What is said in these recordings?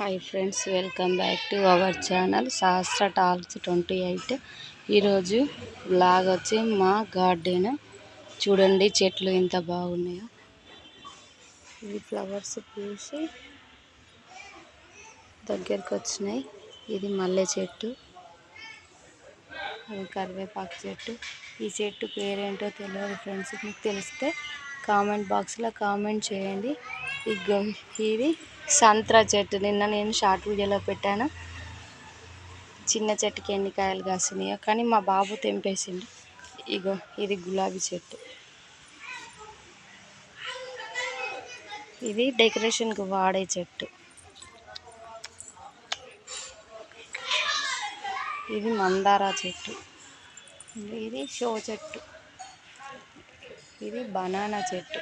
Hi friends welcome back to our channel Sahasra టాల్స్ twenty eight ఈరోజు blog వచ్చి మా garden చూడండి చెట్లు ఎంత బాగున్నాయో. ఇవి ఫ్లవర్స్ పూసి దగ్గరికి వచ్చినాయి. ఇది మల్లె చెట్టు. కరివేపాకు చెట్టు. ఈ చెట్టు పేరేంటో తెలియదు ఫ్రెండ్స్ మీకు తెలిస్తే కామెంట్ బాక్స్లో కామెంట్ చేయండి. ఇగో ఇది సంత్రా చెట్టు. నిన్న నేను షార్ట్ వీడియోలో పెట్టాను. చిన్న చెట్టుకి ఎన్ని కాయలు కాసినాయో. కానీ మా బాబు తెంపేసిండు. ఇగో ఇది గులాబీ చెట్టు. ఇది డెకరేషన్కి వాడే చెట్టు. ఇది మందార చెట్టు. ఇది షో చెట్టు. ఇది బనానా చెట్టు.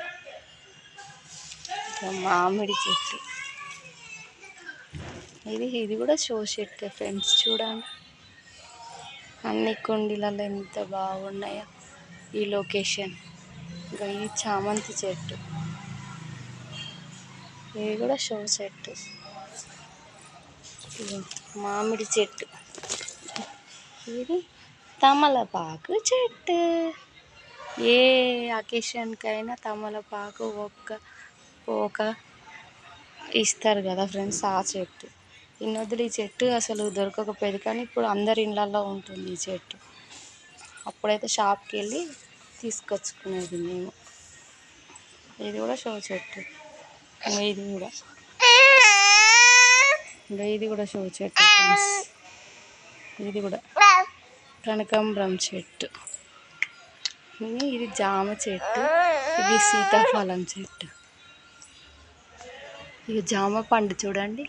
మామిడి చెట్టు. ఇది ఇది కూడా షో చెట్టు ఫ్రెండ్స్ చూడండి. అన్ని కుండీలలో ఎంత బాగున్నాయో ఈ లొకేషన్. ఇంకా ఈ చామంతి చెట్టు. ఇది కూడా షో చెట్టు మామిడి చెట్టు. ఇది తమలపాకు చెట్టు. ఏ అకేషన్కైనా తమలపాకు ఒక్క పోక ఇస్తారు కదా ఫ్రెండ్స్ ఆ చెట్టు. ఇన్నొద్దులు ఈ చెట్టు అసలు దొరకకపోయేది కానీ ఇప్పుడు అందరి ఇళ్ళల్లో ఉంటుంది ఈ చెట్టు. అప్పుడైతే షాప్కి వెళ్ళి తీసుకొచ్చుకునేది మేము. ఇది కూడా షో చెట్టు. ఇది కూడా. ఇది కూడా షో చెట్టు ఫ్రెండ్స్ ఇది కూడా కనకాంబరం చెట్టు. ఇది జామ చెట్టు. ఇది సీతాఫలం చెట్టు. ఇక జామ పండు చూడండి.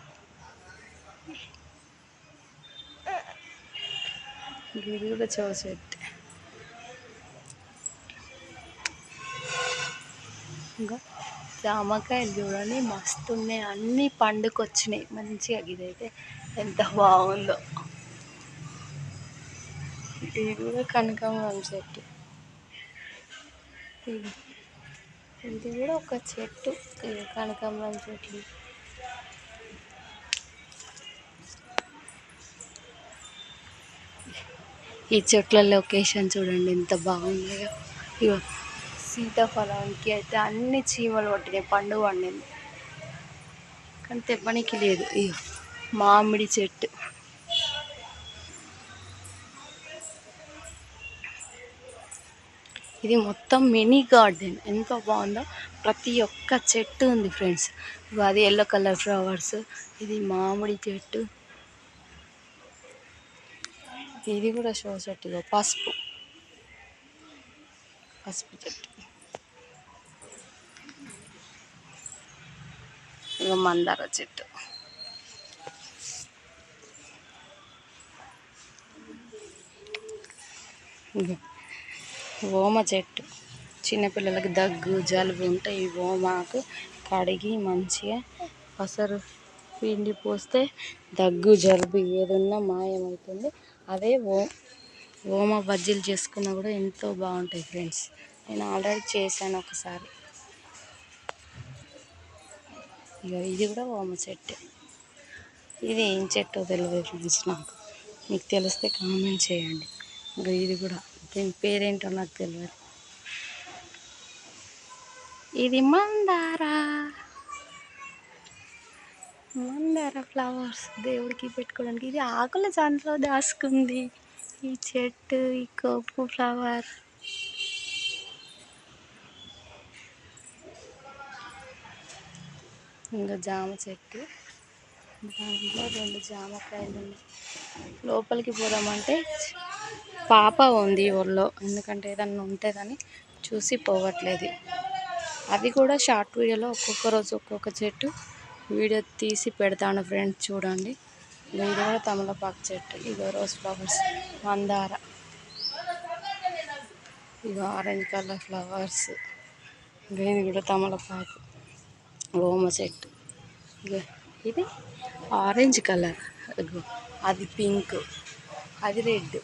ఇది కూడా చూసెట్ ఇంకా జామకాయలు చూడండి మస్తు ఉన్నాయి అన్నీ పండుకొచ్చినాయి. మంచిగా ఇదైతే ఎంత బాగుందో. ఇది కూడా కనకాంబరం చెట్టు. ఇది కూడా ఒక చెట్టు. కనకాంబరం చెట్లు ఈ చెట్ల లొకేషన్ చూడండి ఎంత బాగుందో. ఇగో సీతాఫలానికి అయితే అన్ని చీమలు పట్టినాయి పండు పండింది. కానీ తెప్పనికి లేదు. ఇగో మామిడి చెట్టు. ఇది మొత్తం మినీ గార్డెన్. ఎంత బాగుందో. ప్రతి ఒక్క చెట్టు ఉంది ఫ్రెండ్స్. అది ఎల్లో కలర్ ఫ్లవర్స్ ఇది మామిడి చెట్టు. ఇది కూడా షో చెట్టు పసుపు. పసుపు చెట్టు. ఇక మందార చెట్టు. ఓమ చెట్టు. చిన్నపిల్లలకి దగ్గు జలుబు ఉంటే ఈ ఓమాకు కడిగి మంచిగా పసరు పిండి పోస్తే దగ్గు జలుబు ఏదున్నా మాయమవుతుంది. అదే ఓ ఓమ బజ్జీలు చేసుకున్నా కూడా ఎంతో బాగుంటాయి ఫ్రెండ్స్. నేను ఆల్రెడీ చేశాను ఒకసారి. ఇక ఇది కూడా ఓమ చెట్టు. ఇది ఏం చెట్టో తెలియదు ఫ్రెండ్స్ నాకు. మీకు తెలిస్తే కామెంట్ చేయండి. ఇంకా ఇది కూడా దీని పేరేంటో నాకు తెలియదు ఇది మందారా. మందార ఫ్లవర్స్ దేవుడికి పెట్టుకోవడానికి. ఇది ఆకుల దాంట్లో దాసుకుంది ఈ చెట్టు ఈ కోపు ఫ్లవర్. ఇంకా జామ చెట్టు. దాంట్లో రెండు జామకాయలు ఉన్నాయి. లోపలికి పోదామంటే పాప ఉంది ఊళ్ళో ఎందుకంటే ఏదన్నా ఉంటే చూసి పోవట్లేదు. అది కూడా షార్ట్ వీడియోలో ఒక్కొక్క రోజు ఒక్కొక్క చెట్టు. వీడియో తీసి పెడతాను ఫ్రెండ్స్ చూడండి. ఇది కూడా తమలపాకు చెట్టు. ఇగో రోజ్ ఫ్లవర్స్. మందార. ఇగో ఆరెంజ్ కలర్ ఫ్లవర్స్. ఇది కూడా తమలపాకు. ఓమ చెట్టు. ఇక ఇది ఆరెంజ్ కలర్. అది పింక్. అది రెడ్.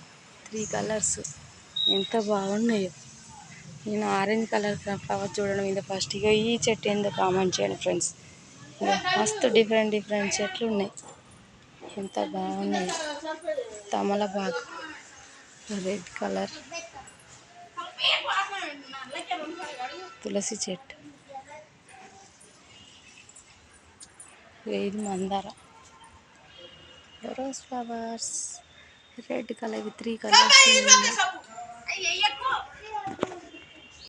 Three colours. ఎంత బాగున్నాయో. నేను ఆరెంజ్ కలర్ ఫ్లవర్ చూడడం ఇది ఫస్ట్. ఇక ఈ చెట్టు ఎందుకు కామెంట్ చేయండి ఫ్రెండ్స్. మస్తు డిఫరెంట్ డిఫరెంట్ చెట్లు ఉన్నాయి. ఎంత బాగున్నాయి. తమలపాకు రెడ్ కలర్ తులసి చెట్టు ఇగో ఇది మందార. Rose flowers red colour three colours ఉన్నాయి.